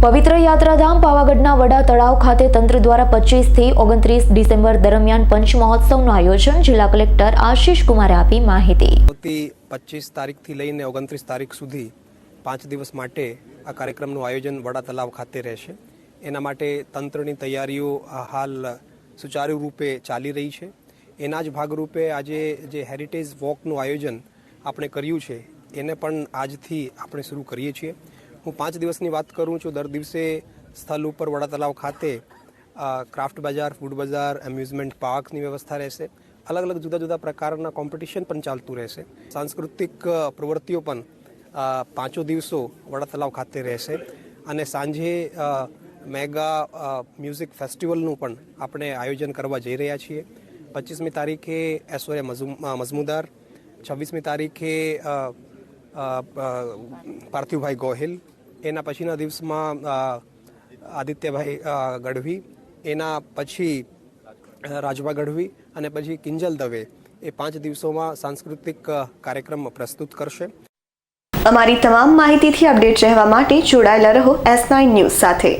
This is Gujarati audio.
પવિત્ર યાત્રાધામ પાવાગઢના વડા તળાવ ખાતે તંત્ર દ્વારા પચીસથી ઓગણત્રીસ ડિસેમ્બર દરમિયાન પંચ મહોત્સવનું આયોજન જિલ્લા કલેક્ટર આશીષ કુમારે આપી માહિતી. પચીસ તારીખથી લઈને ઓગણત્રીસ તારીખ સુધી પાંચ દિવસ માટે આ કાર્યક્રમનું આયોજન વડા તળાવ ખાતે રહેશે. એના માટે તંત્રની તૈયારીઓ હાલ સુચારુ રૂપે ચાલી રહી છે. એના જ ભાગરૂપે આજે જે હેરિટેજ વોકનું આયોજન આપણે કર્યું છે, એને પણ આજથી આપણે શરૂ કરીએ છીએ. હું પાંચ દિવસની વાત કરું છું. દર દિવસે સ્થળ ઉપર વડા તલાવ ખાતે ક્રાફ્ટ બજાર, ફૂડ બજાર, એમ્યુઝમેન્ટ પાર્કની વ્યવસ્થા રહેશે. અલગ અલગ જુદા જુદા પ્રકારના કોમ્પિટિશન પણ ચાલતું રહેશે. સાંસ્કૃતિક પ્રવૃત્તિઓ પણ પાંચો દિવસો વડા તલાવ ખાતે રહેશે. અને સાંજે મેગા મ્યુઝિક ફેસ્ટિવલનું પણ આપણે આયોજન કરવા જઈ રહ્યા છીએ. પચીસમી તારીખે એસઓએ મઝમુદાર. છવ્વીસમી તારીખે પાર્થિવભાઈ ગોહિલ. એના પછીના દિવસમાં આદિત્યભાઈ ગઢવી, એના પછી રાજભા ગઢવી અને પછી કિંજલ દવે એ પાંચ દિવસોમાં સાંસ્કૃતિક કાર્યક્રમ પ્રસ્તુત કરશે. અમારી તમામ માહિતીથી અપડેટ રહેવા માટે જોડાયેલા રહો એસ નાઇન ન્યૂઝ સાથે.